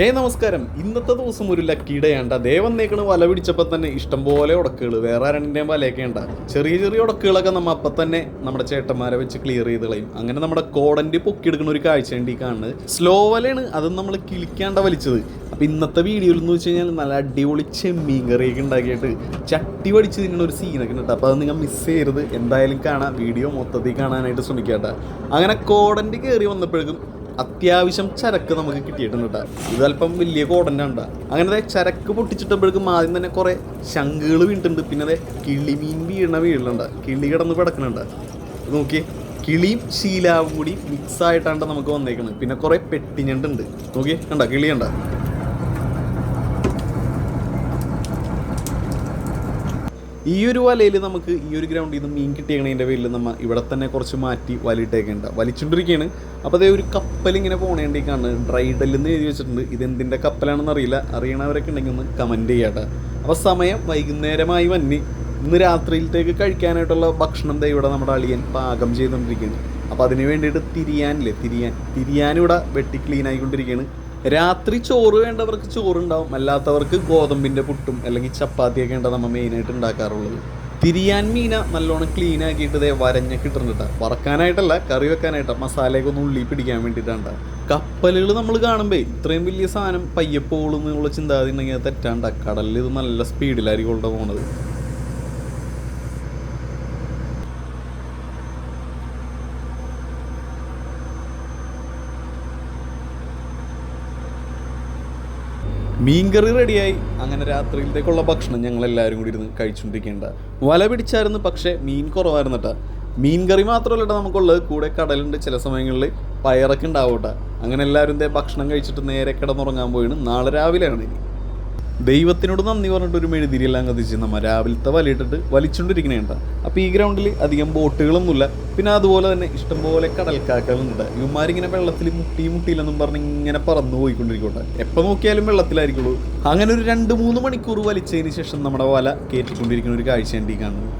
ഹേ നമസ്കാരം. ഇന്നത്തെ ദിവസം ഒരു ലക്കി ഡേ ആണ് ദേ വന്നേക്കണ് വല പിടിച്ചപ്പോൾ തന്നെ ഇഷ്ടംപോലെ ഉടക്കുകൾ വേറെ രണ്ടിന്റെയും വലയൊക്കെ ഉണ്ട്. ചെറിയ ചെറിയ ഉടക്കുകളൊക്കെ നമ്മൾ അപ്പം തന്നെ നമ്മുടെ ചേട്ടന്മാരെ വെച്ച് ക്ലിയർ ചെയ്ത് കളയും. അങ്ങനെ നമ്മുടെ കോടന്റെ പൊക്കിയെടുക്കുന്ന ഒരു കാഴ്ച വേണ്ടി കാണുന്നത്. സ്ലോ വലയാണ് അതും നമ്മൾ കിളിക്കാണ്ട വലിച്ചത്. അപ്പം ഇന്നത്തെ വീഡിയോയിൽ എന്ന് വെച്ച് കഴിഞ്ഞാൽ നല്ല അടിപൊളി ചെമ്മീൻ കറിയൊക്കെ ഉണ്ടാക്കിയിട്ട് ചട്ടി പഠിച്ച് തിന്നുന്ന ഒരു സീനൊക്കെ ഉണ്ട് അപ്പോൾ അത് നിങ്ങൾ മിസ് ചെയ്യരുത്. എന്തായാലും കാണാം. വീഡിയോ മൊത്തത്തിൽ കാണാനായിട്ട് ശ്രമിക്കാം അങ്ങനെ കോടന്റെ കയറി വന്നപ്പോഴേക്കും അത്യാവശ്യം ചരക്ക് നമുക്ക് കിട്ടിയിട്ടുണ്ട് കേട്ടോ ഇത് അല്പം വലിയ കോടന്റെ ഉണ്ട് അങ്ങനെ ചരക്ക് പൊട്ടിച്ചിട്ടപ്പോഴേക്കും ആദ്യം തന്നെ കുറേ ശംഖുകൾ വീണിട്ടുണ്ട്. പിന്നെ അതെ കിളിമീൻ വീണ വീഴുന്നുണ്ട് കിളി കിടന്ന് കിടക്കുന്നുണ്ട് നോക്കി കിളിയും ശീലാവും കൂടി മിക്സ് ആയിട്ടാണ് നമുക്ക് വന്നേക്കുന്നത് പിന്നെ കുറേ പെട്ടിഞ്ഞണ്ടുണ്ട് നോക്കി കണ്ട? കിളി ഈ ഒരു വലയിൽ നമുക്ക് ഈ ഒരു ഗ്രൗണ്ടിൽ നിന്ന് മീൻ കിട്ടിയതിന്റെ പേരിൽ നമ്മൾ ഇവിടെ തന്നെ കുറച്ച് മാറ്റി വലിയിട്ടേക്കുണ്ട്. വലിച്ചുകൊണ്ടിരിക്കുകയാണ് അപ്പോൾ അതേ ഒരു കപ്പൽ ഇങ്ങനെ പോണേണ്ടിക്കാണ്. ഡ്രൈഡൽ എന്ന് എഴുതി വെച്ചിട്ടുണ്ട്. ഇതെന്തിന്റെ കപ്പലാണെന്ന് അറിയില്ല. അറിയണവരൊക്കെ ഉണ്ടെങ്കിൽ ഒന്ന് കമന്റ് ചെയ്യാട്ടെ. അപ്പോൾ സമയം വൈകുന്നേരമായി വന്നി. ഇന്ന് രാത്രിയിലത്തേക്ക് കഴിക്കാനായിട്ടുള്ള ഭക്ഷണം ദൈവം ഇവിടെ നമ്മുടെ അളിയൻ പാകം ചെയ്തുകൊണ്ടിരിക്കുകയാണ് അപ്പോൾ അതിന് വേണ്ടിയിട്ട് തിരിയാനില്ലേ? തിരിയാൻ തിരിയാനിവിടെ വെട്ടി ക്ലീൻ ആയിക്കൊണ്ടിരിക്കുകയാണ് രാത്രി ചോറ് വേണ്ടവർക്ക് ചോറുണ്ടാവും. അല്ലാത്തവർക്ക് ഗോതമ്പിന്റെ പുട്ടും അല്ലെങ്കിൽ ചപ്പാത്തിയൊക്കെ ഉണ്ടാവും നമ്മൾ മെയിനായിട്ട് ഉണ്ടാക്കാറുള്ളത്. തിരിയാൻ മീന നല്ലോണം ക്ലീൻ ആക്കിയിട്ട് ഇതേ വരഞ്ഞൊക്കെ ഇട്ടിട്ടുണ്ട് വറക്കാനായിട്ടല്ല കറി വെക്കാനായിട്ട്. മസാലയൊക്കെ ഒന്ന് ഉള്ളി പിടിക്കാൻ വേണ്ടിയിട്ടാണ് കപ്പലുകൾ നമ്മൾ കാണുമ്പോൾ ഇത്രയും വലിയ സാധനം പയ്യപ്പോളെന്നുള്ള ചിന്താഗതി ഉണ്ടെങ്കിൽ അത് തെറ്റാണ്ട. കടലിൽ ഇത് നല്ല സ്പീഡിലായിരിക്കും കൊണ്ട് മീൻകറി റെഡിയായി. അങ്ങനെ രാത്രിയിലത്തേക്കുള്ള ഭക്ഷണം ഞങ്ങൾ എല്ലാവരും കൂടി ഇരുന്ന് കഴിച്ചുകൊണ്ടിരിക്കേണ്ട വല പിടിച്ചായിരുന്നു പക്ഷേ മീൻ കുറവായിരുന്നു കേട്ടോ മീൻ കറി മാത്രമല്ല നമുക്കുള്ളത്. കൂടെ കടലുണ്ട് ചില സമയങ്ങളിൽ. പയറൊക്കെ ഉണ്ടാവും കേട്ടോ അങ്ങനെ എല്ലാവരും ഭക്ഷണം കഴിച്ചിട്ട് നേരെ കിടന്നുറങ്ങാൻ പോയാണ് നാളെ രാവിലെയാണ് ഇനി. ദൈവത്തിനോട് നന്ദി പറഞ്ഞിട്ട് ഒരു മെഴുതിരിയെല്ലാം കത്തിച്ച് നമ്മൾ രാവിലത്തെ വലിയിട്ടിട്ട് വലിച്ചുകൊണ്ടിരിക്കണേണ്ട അപ്പോൾ ഈ ഗ്രൗണ്ടിൽ അധികം ബോട്ടുകളൊന്നുമില്ല. പിന്നെ അതുപോലെ തന്നെ ഇഷ്ടംപോലെ കടൽക്കാക്കളുണ്ട് ഇവന്മാരിങ്ങനെ വെള്ളത്തിൽ മുട്ടി മുട്ടിയില്ലെന്നും പറഞ്ഞ് ഇങ്ങനെ പറന്നു പോയിക്കൊണ്ടിരിക്കട്ടെ എപ്പോൾ നോക്കിയാലും വെള്ളത്തിലായിരിക്കുള്ളൂ. അങ്ങനെ ഒരു രണ്ട് മൂന്ന് മണിക്കൂർ വലിച്ചതിന് ശേഷം നമ്മുടെ വല കയറ്റിക്കൊണ്ടിരിക്കുന്ന ഒരു കാഴ്ച ഈ കാണുന്നത്.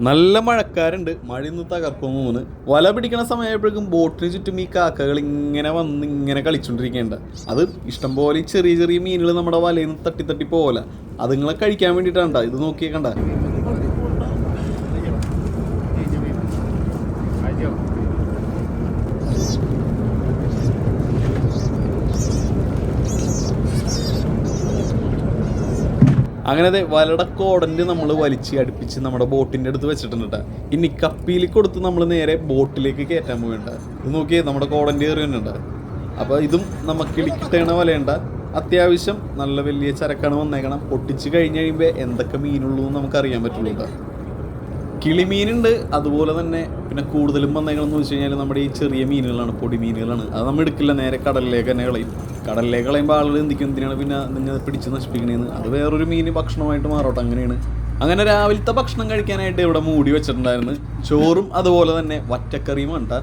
നല്ല മഴക്കാരുണ്ട്. മഴ ഇന്ന് തകർക്കുമെന്ന് തോന്നുന്നു. വല പിടിക്കണ സമയമായപ്പോഴേക്കും ബോട്ടിന് ചുറ്റും ഈ കാക്കകൾ ഇങ്ങനെ വന്ന് ഇങ്ങനെ കളിച്ചുകൊണ്ടിരിക്കേണ്ട അത് ഇഷ്ടംപോലെ ചെറിയ ചെറിയ മീനുകൾ നമ്മുടെ വലയിൽ നിന്ന് തട്ടി തട്ടി പോകല അതുങ്ങളെ കഴിക്കാൻ വേണ്ടിയിട്ടാണ് ഇത് നോക്കിയേ അങ്ങനെ അതെ വലട കോടന്റെ നമ്മൾ വലിച്ച് അടുപ്പിച്ച് നമ്മുടെ ബോട്ടിന്റെ അടുത്ത് വെച്ചിട്ടുണ്ട് ട്ടാ. ഇനി കപ്പിയിൽ കൊടുത്ത് നമ്മൾ നേരെ ബോട്ടിലേക്ക് കയറ്റാൻ പോകണ്ട ഇത് നോക്കിയേ നമ്മുടെ കോടന്റെ കയറി വന്നിട്ടുണ്ട് അപ്പോൾ ഇതും നമുക്ക് ഇളിക്കിട്ടേണ വലയുണ്ട അത്യാവശ്യം നല്ല വലിയ ചരക്കാണ് വന്നേക്കണം പൊട്ടിച്ച് കഴിഞ്ഞ് കഴിയുമ്പോൾ എന്തൊക്കെ മീനുള്ളൂ എന്ന് നമുക്ക് അറിയാൻ പറ്റുള്ളൂ. കിളിമീനുണ്ട്. അതുപോലെ തന്നെ പിന്നെ കൂടുതലും വന്നേക്കണമെന്ന് വെച്ച് കഴിഞ്ഞാൽ നമ്മുടെ ഈ ചെറിയ മീനുകളാണ് പൊടി മീനുകളാണ് അത് നമ്മൾ എടുക്കില്ല നേരെ കടലിലേക്ക് തന്നെ കളയും. കടലിലേക്ക് കളയുമ്പോൾ ആളുകൾ എന്തിക്കും എന്തിനാണ് പിന്നെ നിങ്ങൾ പിടിച്ച് നശിപ്പിക്കണേന്ന്? അത് വേറൊരു മീൻ ഭക്ഷണമായിട്ട് മാറോട്ടെ അങ്ങനെയാണ്. അങ്ങനെ രാവിലത്തെ ഭക്ഷണം കഴിക്കാനായിട്ട് ഇവിടെ മൂടി വെച്ചിട്ടുണ്ടായിരുന്നു. ചോറും അതുപോലെ തന്നെ വറ്റക്കറിയും ഉണ്ട്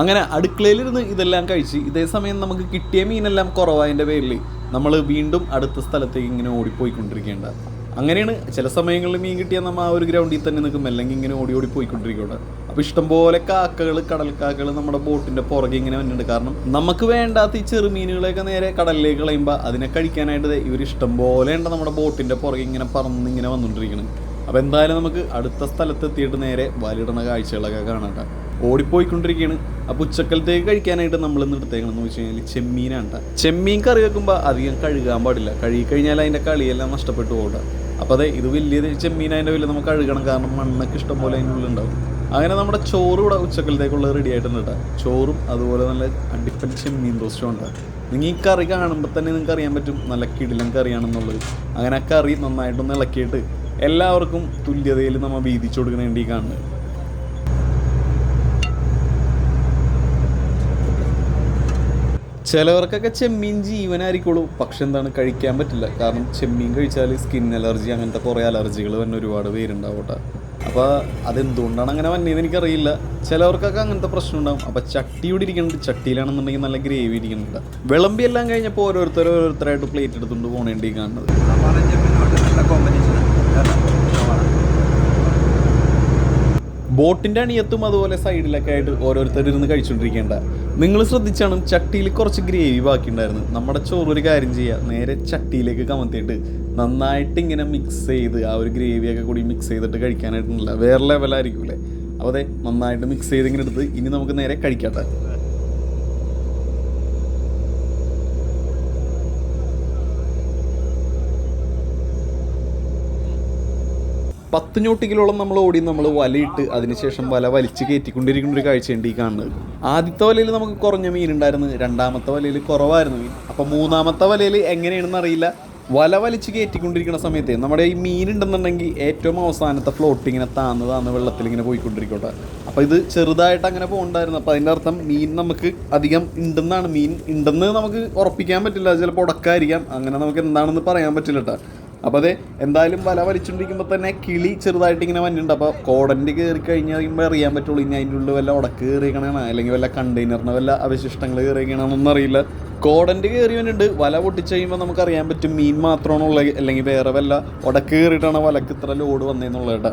അങ്ങനെ അടുക്കളയിലിരുന്ന് ഇതെല്ലാം കഴിച്ച് ഇതേ സമയം നമുക്ക് കിട്ടിയ മീനെല്ലാം കുറവായതിന്റെ പേരിൽ നമ്മൾ വീണ്ടും അടുത്ത സ്ഥലത്തേക്ക് ഇങ്ങനെ ഓടിപ്പോയിക്കൊണ്ടിരിക്കേണ്ട അങ്ങനെയാണ് ചില സമയങ്ങളിൽ മീൻ കിട്ടിയാൽ നമ്മൾ ആ ഒരു ഗ്രൗണ്ടിൽ തന്നെ നിൽക്കും. അല്ലെങ്കിൽ ഇങ്ങനെ ഓടി ഓടി പോയിക്കൊണ്ടിരിക്കുകയാണ് അപ്പോൾ ഇഷ്ടംപോലെ കാക്കകൾ കടൽക്കാക്കകൾ നമ്മുടെ ബോട്ടിന്റെ പുറകെ ഇങ്ങനെ വന്നിട്ടുണ്ട്. കാരണം നമുക്ക് വേണ്ടാത്ത ഈ ചെറുമീനുകളെയൊക്കെ നേരെ കടലിലേക്ക് കളയുമ്പോൾ അതിനെ കഴിക്കാനായിട്ട് ഇവർ ഇഷ്ടംപോലെ ഉണ്ട് നമ്മുടെ ബോട്ടിന്റെ പുറകെ ഇങ്ങനെ പറന്ന് ഇങ്ങനെ വന്നുകൊണ്ടിരിക്കുന്നത് അപ്പോൾ എന്തായാലും നമുക്ക് അടുത്ത സ്ഥലത്ത് എത്തിയിട്ട് നേരെ വലിടണ കാഴ്ചകളൊക്കെ കാണാം ഓടിപ്പോയിക്കൊണ്ടിരിക്കുകയാണ് അപ്പോൾ ഉച്ചക്കലത്തേക്ക് കഴിക്കാനായിട്ട് നമ്മൾ ഇന്ന് എടുത്തേക്കണമെന്ന് വെച്ച് കഴിഞ്ഞാൽ ചെമ്മീനാണ് ചെമ്മീൻ കറി വെക്കുമ്പോൾ അധികം കഴുകാൻ പാടില്ല. കഴുകി കഴിഞ്ഞാൽ അതിന്റെ കളിയെല്ലാം നഷ്ടപ്പെട്ടു പോകട്ടെ അപ്പോൾ അതെ ഇത് വലിയ ചെമ്മീൻ അതിന്റെ വലിയ നമുക്ക് കഴുകണം കാരണം മണ്ണൊക്കെ ഇഷ്ടം പോലെ അതിനുള്ളിൽ ഉണ്ടാവും അങ്ങനെ നമ്മുടെ ചോറ് ഇവിടെ ഉച്ചക്കലത്തേക്കുള്ളത് റെഡി ആയിട്ടുണ്ട് കേട്ടോ ചോറും അതുപോലെ നല്ല അടിപ്പൻ ചെമ്മീൻ റോസ്റ്റും ഉണ്ട്. നിങ്ങൾ ഈ കറി കാണുമ്പോൾ തന്നെ നിങ്ങൾക്ക് അറിയാൻ പറ്റും നല്ല കിടിലൻ കറിയാണെന്നുള്ളത്. അങ്ങനെ ആ കറി നന്നായിട്ടൊന്ന് ഇളക്കിയിട്ട് എല്ലാവർക്കും തുല്യതയിൽ നമ്മൾ വീതിച്ചു കൊടുക്കുന്നതിന്റെ ഈ കാണുന്നത് ചിലവർക്കൊക്കെ ചെമ്മീൻ ജീവനായിരിക്കുള്ളൂ. പക്ഷെ എന്താണ് കഴിക്കാൻ പറ്റില്ല. കാരണം ചെമ്മീൻ കഴിച്ചാൽ സ്കിൻ അലർജി അങ്ങനത്തെ കുറേ അലർജികൾ തന്നെ ഒരുപാട് പേരുണ്ടാവും കേട്ടോ അപ്പോൾ അതെന്തുകൊണ്ടാണ് അങ്ങനെ വന്നതെന്ന് എനിക്കറിയില്ല. ചിലവർക്കൊക്കെ അങ്ങനത്തെ പ്രശ്നം ഉണ്ടാവും അപ്പോൾ ചട്ടി ഇവിടെ ഇരിക്കുന്നുണ്ട്. ചട്ടിയിലാണെന്നുണ്ടെങ്കിൽ നല്ല ഗ്രേവി ഇരിക്കുന്നുണ്ട്. വിളമ്പി എല്ലാം കഴിഞ്ഞപ്പോൾ ഓരോരുത്തർ ഓരോരുത്തരായിട്ട് പ്ലേറ്റ് എടുത്തുകൊണ്ട് പോകണേണ്ടി കാണുന്നത് നല്ല കോമ്പിനേഷൻ ബോട്ടിന്റെ അണിയത്തും അതുപോലെ സൈഡിലൊക്കെ ആയിട്ട് ഓരോരുത്തർ ഇരുന്ന് കഴിച്ചുകൊണ്ടിരിക്കേണ്ട നിങ്ങൾ ശ്രദ്ധിച്ചാണ് ചട്ടിയിൽ കുറച്ച് ഗ്രേവി ബാക്കിയുണ്ടായിരുന്നു നമ്മുടെ ചോറ് ഒരു കാര്യം ചെയ്യുക നേരെ ചട്ടിയിലേക്ക് കമത്തിയിട്ട് നന്നായിട്ട് ഇങ്ങനെ മിക്സ് ചെയ്ത് ആ ഒരു ഗ്രേവിയൊക്കെ കൂടി മിക്സ് ചെയ്തിട്ട് കഴിക്കാനായിട്ടുണ്ടല്ല. വേറെ ലെവലായിരിക്കും അല്ലേ അപ്പോൾ അതെ നന്നായിട്ട് മിക്സ് ചെയ്ത് ഇങ്ങനെ എടുത്ത് ഇനി നമുക്ക് നേരെ കഴിക്കട്ടെ. പത്ത് ഞൂട്ടിക്കിലോളം നമ്മൾ ഓടി നമ്മൾ വലയിട്ട് അതിനുശേഷം വല വലിച്ച് കയറ്റിക്കൊണ്ടിരിക്കുന്ന ഒരു കാഴ്ചയുണ്ട് ഈ കാണുന്നത്. ആദ്യത്തെ വലയിൽ നമുക്ക് കുറഞ്ഞ മീൻ ഉണ്ടായിരുന്നു. രണ്ടാമത്തെ വലയിൽ കുറവായിരുന്നു മീൻ. അപ്പം മൂന്നാമത്തെ വലയിൽ എങ്ങനെയാണെന്ന് അറിയില്ല. വല വലിച്ച് കയറ്റിക്കൊണ്ടിരിക്കുന്ന സമയത്ത് നമ്മുടെ ഈ മീൻ ഉണ്ടെന്നുണ്ടെങ്കിൽ ഏറ്റവും അവസാനത്തെ ഫ്ലോട്ട് ഇങ്ങനെ താന്ന് താന്ന് വെള്ളത്തിൽ ഇങ്ങനെ പോയിക്കൊണ്ടിരിക്കട്ടെ. അപ്പോൾ ഇത് ചെറുതായിട്ട് അങ്ങനെ പോകണ്ടായിരുന്നു. അപ്പോൾ അതിന്റെ അർത്ഥം മീൻ നമുക്ക് അധികം ഉണ്ടെന്നാണ്. മീൻ ഉണ്ടെന്ന് നമുക്ക് ഉറപ്പിക്കാൻ പറ്റില്ല. ചിലപ്പോൾ ഉടക്കായിരിക്കാം. അങ്ങനെ നമുക്ക് എന്താണെന്ന് പറയാൻ പറ്റില്ല കേട്ടോ അപ്പോൾ അതെ എന്തായാലും വല വലിച്ചുകൊണ്ടിരിക്കുമ്പോൾ തന്നെ കിളി ചെറുതായിട്ട് ഇങ്ങനെ വന്നിട്ടുണ്ട്. അപ്പോൾ കോടന്റെ കയറി കഴിഞ്ഞ് കഴിയുമ്പോൾ അറിയാൻ പറ്റുള്ളൂ. ഇനി അതിന്റെ ഉള്ളിൽ വല്ല ഉടക്ക് കയറിയണതാണ് അല്ലെങ്കിൽ വല്ല കണ്ടെയ്നറിന് വല്ല അവശിഷ്ടങ്ങൾ കയറിയണോന്നൊന്നും അറിയില്ല. കോടന്റെ കയറി വന്നിട്ടുണ്ട്. വല പൊട്ടിച്ച് കഴിയുമ്പോൾ നമുക്ക് അറിയാൻ പറ്റും മീൻ മാത്രമാണുള്ളത്. അല്ലെങ്കിൽ വേറെ വല്ല ഉടക്ക് കയറിയിട്ടാണ് വലക്ക് ഇത്ര ലോഡ് വന്നതെന്നുള്ളത് കേട്ടോ.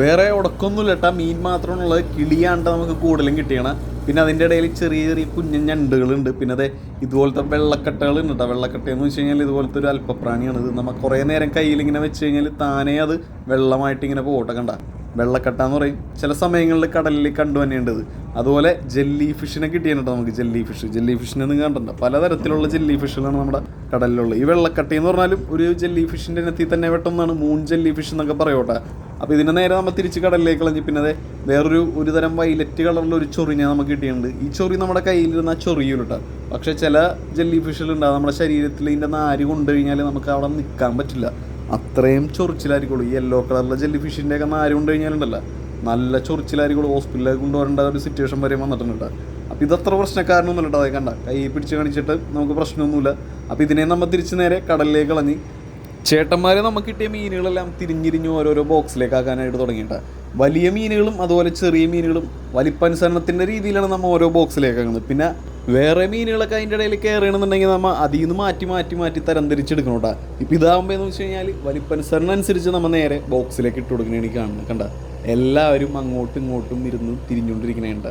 വേറെ ഉടക്കൊന്നുമില്ല കേട്ടാ മീൻ മാത്രമുള്ളത് കിളിയാണ്ട് നമുക്ക് കൂടുതലും കിട്ടിയണം പിന്നെ അതിന്റെ ഇടയിൽ ചെറിയ ചെറിയ കുഞ്ഞൻ ഞണ്ടുകളുണ്ട്. പിന്നെ അതെ ഇതുപോലത്തെ വെള്ളക്കട്ടകളുണ്ട് കേട്ടോ വെള്ളക്കട്ട എന്ന് വെച്ച് കഴിഞ്ഞാൽ ഇതുപോലത്തെ ഒരു അല്പപ്രാണിയാണ് ഇത്. നമ്മൾ കുറേ നേരം കയ്യിൽ ഇങ്ങനെ വെച്ച് കഴിഞ്ഞാൽ താനേ അത് വെള്ളമായിട്ട് ഇങ്ങനെ പോകട്ടെ കണ്ട വെള്ളക്കട്ട എന്ന് പറയും. ചില സമയങ്ങളിൽ കടലിൽ കണ്ടു തന്നെയുണ്ടത് അതുപോലെ ജെല്ലി ഫിഷിനെ കിട്ടിയിട്ടുണ്ട് നമുക്ക് ജെല്ലി ഫിഷ്. ജെല്ലി ഫിഷിനെ നിങ്ങൾ കണ്ടിട്ടുണ്ട്? പലതരത്തിലുള്ള ജെല്ലി ഫിഷുകളാണ് നമ്മുടെ കടലിലുള്ള ഈ വെള്ളക്കട്ട എന്ന് പറഞ്ഞാലും ഒരു ജെല്ലി ഫിഷിന്റെ ഇനത്തിൽ തന്നെ വെട്ടുന്നതാണ് മൂൺ ജെല്ലി ഫിഷ് എന്നൊക്കെ പറയോട്ടെ അപ്പോൾ ഇതിനെ നേരെ നമ്മൾ തിരിച്ച് കടലിലേക്ക് കളഞ്ഞ് പിന്നെ അതെ വേറൊരു ഒരു തരം വൈലറ്റ് കളറിലുള്ള ഒരു ചൊറിനെ നമുക്ക് കിട്ടിയിട്ടുണ്ട്. ഈ ചൊറി നമ്മുടെ കയ്യിലിരുന്ന ചൊറിയൂലട്ടോ പക്ഷേ ചില ജെല്ലി ഫിഷിലുണ്ടാകും നമ്മുടെ ശരീരത്തിൽ ഇതിന്റെ നാര് കൊണ്ടു കഴിഞ്ഞാൽ നമുക്ക് അവിടെ നിൽക്കാൻ പറ്റില്ല. അത്രയും ചൊറിച്ചിലായിരിക്കുള്ളൂ. ഈ യെല്ലോ കളറിലെ ജെല്ലി ഫിഷിന്റെ ഒക്കെ നാര് കൊണ്ട് കഴിഞ്ഞാലുണ്ടല്ലോ. നല്ല ചൊറിച്ചിലായിരിക്കുള്ളൂ. ഹോസ്പിറ്റലിലേക്ക് കൊണ്ടുവരേണ്ട ഒരു സിറ്റുവേഷൻ വരെ വന്നിട്ടുണ്ട് അപ്പോൾ ഇതത്ര പ്രശ്നക്കാരനൊന്നുമില്ല കേട്ടോ. അതെ കണ്ട. കൈ പിടിച്ച് കാണിച്ചിട്ട് നമുക്ക് പ്രശ്നമൊന്നുമില്ല. അപ്പോൾ ഇതിനെ നമ്മൾ തിരിച്ച് നേരെ കടലിലേക്ക് കളഞ്ഞ് ചേട്ടന്മാരെ നമുക്ക് കിട്ടിയ മീനുകളെല്ലാം തിരിഞ്ഞിരിഞ്ഞ് ഓരോരോ ബോക്സിലേക്ക് ആക്കാനായിട്ട് തുടങ്ങിയിട്ട് വലിയ മീനുകളും അതുപോലെ ചെറിയ മീനുകളും വലിപ്പനുസരണത്തിന്റെ രീതിയിലാണ് നമ്മൾ ഓരോ ബോക്സിലേക്ക് ആക്കുന്നത് പിന്നെ വേറെ മീനുകളൊക്കെ അതിന്റെ ഇടയിൽ കയറണമെന്നുണ്ടെങ്കിൽ നമ്മൾ അതിൽ നിന്ന് മാറ്റി മാറ്റി മാറ്റി തരംതിരിച്ചെടുക്കണം കേട്ടോ. ഇപ്പം ഇതാകുമ്പോൾ എന്ന് വെച്ച് കഴിഞ്ഞാൽ വലിപ്പനുസരണം അനുസരിച്ച് നമ്മൾ നേരെ ബോക്സിലേക്ക് ഇട്ട് കൊടുക്കണേ എനിക്ക് കാണുന്നത് കണ്ട എല്ലാവരും അങ്ങോട്ടും ഇങ്ങോട്ടും ഇരുന്ന് തിരിഞ്ഞുകൊണ്ടിരിക്കണേണ്ട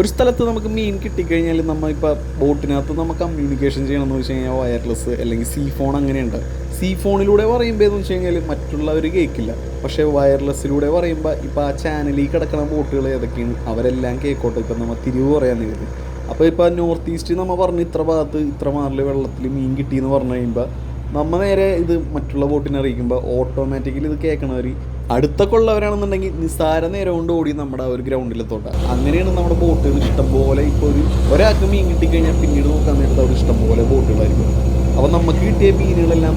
ഒരു സ്ഥലത്ത് നമുക്ക് മീൻ കിട്ടിക്കഴിഞ്ഞാൽ നമ്മൾ ഇപ്പോൾ ബോട്ടിനകത്ത് നമ്മൾ കമ്മ്യൂണിക്കേഷൻ ചെയ്യണമെന്ന് വെച്ച് കഴിഞ്ഞാൽ വയർലെസ് അല്ലെങ്കിൽ സീ ഫോൺ അങ്ങനെയുണ്ട്. സീ ഫോണിലൂടെ പറയുമ്പോൾ എന്ന് വെച്ച് കഴിഞ്ഞാൽ മറ്റുള്ളവർ കേൾക്കില്ല പക്ഷേ വയർലെസ്സിലൂടെ പറയുമ്പോൾ ഇപ്പോൾ ആ ചാനലിൽ കിടക്കുന്ന ബോട്ടുകൾ ഏതൊക്കെയാണ് അവരെല്ലാം കേൾക്കോട്ടെ ഇപ്പം നമ്മൾ തിരിവ് പറയാൻ നിൽക്കുന്നത് അപ്പോൾ ഇപ്പോൾ നോർത്ത് ഈസ്റ്റ് നമ്മൾ പറഞ്ഞ് ഇത്ര ഭാഗത്ത് ഇത്ര മാറിൽ വെള്ളത്തിൽ മീൻ കിട്ടിയെന്ന് പറഞ്ഞു കഴിയുമ്പോൾ നമ്മൾ നേരെ ഇത് മറ്റുള്ള ബോട്ടിനെ അറിയിക്കുമ്പോൾ ഓട്ടോമാറ്റിക്കലി ഇത് കേൾക്കണവർ അടുത്തൊക്കെ ഉള്ളവരാണെന്നുണ്ടെങ്കിൽ നിസ്സാര നേരം കൊണ്ട് ഓടി നമ്മുടെ ഒരു ഗ്രൗണ്ടിലെത്തോട്ട. അങ്ങനെയാണ് നമ്മുടെ ബോട്ടുകൾ ഇഷ്ടംപോലെ ഇപ്പോൾ ഒരു ഒരാൾക്ക് മീൻ കിട്ടിക്കഴിഞ്ഞാൽ പിന്നീട് നോക്കാൻ നേരത്തെ അവർ ഇഷ്ടംപോലെ ബോട്ടുകളായിരിക്കും. അപ്പോൾ നമുക്ക് കിട്ടിയ മീനുകളെല്ലാം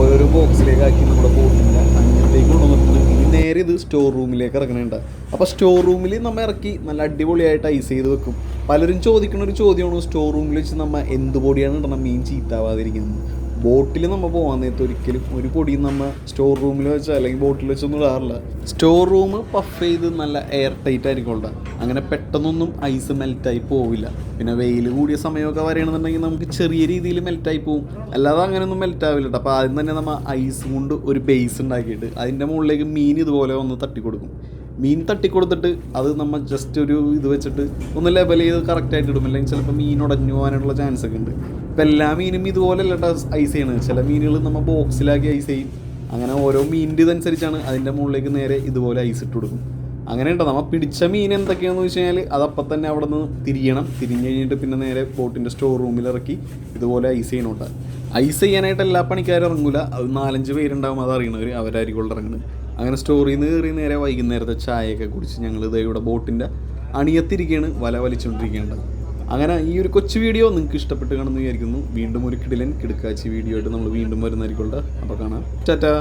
ഓരോരോ ബോക്സിലേക്ക് ആക്കി നമ്മുടെ ബോട്ടിന്റെ അങ്ങനത്തേക്ക് കൊണ്ടുവന്നിട്ടുണ്ട് ഇനി നേരെ ഇത് സ്റ്റോർ റൂമിലേക്ക് ഇറങ്ങണുണ്ട്. അപ്പോൾ സ്റ്റോർ റൂമിൽ നമ്മൾ ഇറക്കി നല്ല അടിപൊളിയായിട്ട് ഐസ് ചെയ്ത് വെക്കും. പലരും ചോദിക്കുന്ന ഒരു ചോദ്യമാണ് സ്റ്റോർ റൂമിൽ വെച്ച് നമ്മൾ എന്ത് പൊടിയാണ് ഇടണം? മീൻ ചീത്താവാതിരിക്കുന്നത്. ബോട്ടിൽ നമ്മൾ പോകാൻ നേരത്തെ ഒരിക്കലും ഒരു പൊടിയും നമ്മൾ സ്റ്റോർ റൂമിൽ വെച്ചോ അല്ലെങ്കിൽ ബോട്ടിൽ വെച്ചൊന്നും ഇടാറില്ല. സ്റ്റോർ റൂം പഫ് ചെയ്ത് നല്ല എയർ ടൈറ്റ് ആയിരിക്കും അങ്ങനെ പെട്ടെന്നൊന്നും ഐസ് മെൽറ്റായി പോവില്ല. പിന്നെ വെയിൽ കൂടിയ സമയമൊക്കെ വരികയാണെന്നുണ്ടെങ്കിൽ നമുക്ക് ചെറിയ രീതിയിൽ മെൽറ്റായി പോകും അല്ലാതെ അങ്ങനെയൊന്നും മെൽറ്റ് ആവില്ല കേട്ടോ അപ്പോൾ ആദ്യം തന്നെ നമ്മൾ ഐസ് കൊണ്ട് ഒരു ബേസ് ഉണ്ടാക്കിയിട്ട് അതിന്റെ മുകളിലേക്ക് മീൻ ഇതുപോലെ ഒന്ന് തട്ടിക്കൊടുക്കും. മീൻ തട്ടിക്കൊടുത്തിട്ട് അത് നമ്മൾ ജസ്റ്റ് ഒരു ഇത് വെച്ചിട്ട് ഒന്ന് ലെവൽ ചെയ്ത് കറക്റ്റായിട്ട് ഇടും. അല്ലെങ്കിൽ ചിലപ്പോൾ മീൻ ഉടഞ്ഞു പോകാനുള്ള ചാൻസ് ഒക്കെ ഉണ്ട്. ഇപ്പം എല്ലാ മീനും ഇതുപോലെ അല്ല ഐസ് ചെയ്യണത്. ചില മീനുകൾ നമ്മൾ ബോക്സിലാക്കി ഐസ് ചെയ്യും. അങ്ങനെ ഓരോ മീനിന്റെ ഇതനുസരിച്ചാണ് അതിന്റെ മുകളിലേക്ക് നേരെ ഇതുപോലെ ഐസ് ഇട്ട് കൊടുക്കും. അങ്ങനെ ഉണ്ടോ? നമ്മൾ പിടിച്ച മീൻ എന്തൊക്കെയാണെന്ന് വെച്ച് കഴിഞ്ഞാൽ അതപ്പം തന്നെ അവിടെ നിന്ന് തിരിയണം. തിരിഞ്ഞ് കഴിഞ്ഞിട്ട് പിന്നെ നേരെ ബോട്ടിന്റെ സ്റ്റോർ റൂമിൽ ഇറക്കി ഇതുപോലെ ഐസ് ചെയ്യണോട്ടാ ഐസ് ചെയ്യാനായിട്ട് എല്ലാ പണിക്കാരും ഇറങ്ങൂല. അത് നാലഞ്ച് പേരുണ്ടാവും അത് അറിയണവർ അവരായിരിക്കും ഇറങ്ങുന്നത്. അങ്ങനെ സ്റ്റോറിൽ നിന്ന് കയറി നേരെ വൈകുന്നേരത്തെ ചായയൊക്കെ കുടിച്ച് ഞങ്ങൾ ഇതേ ഇവിടെ ബോട്ടിന്റെ അണിയത്തിരിക്കുകയാണ് വല വലിച്ചുകൊണ്ടിരിക്കേണ്ടത് അങ്ങനെ ഈ ഒരു കൊച്ചു വീഡിയോ നിങ്ങൾക്ക് ഇഷ്ടപ്പെട്ട് കാണുമെന്ന് വിചാരിക്കുന്നു. വീണ്ടും ഒരു കിടിലൻ കിടക്കാച്ചി വീഡിയോ ആയിട്ട് നമ്മൾ വീണ്ടും വരുന്നതായിരിക്കും അപ്പോൾ കാണാം. ടാറ്റാ.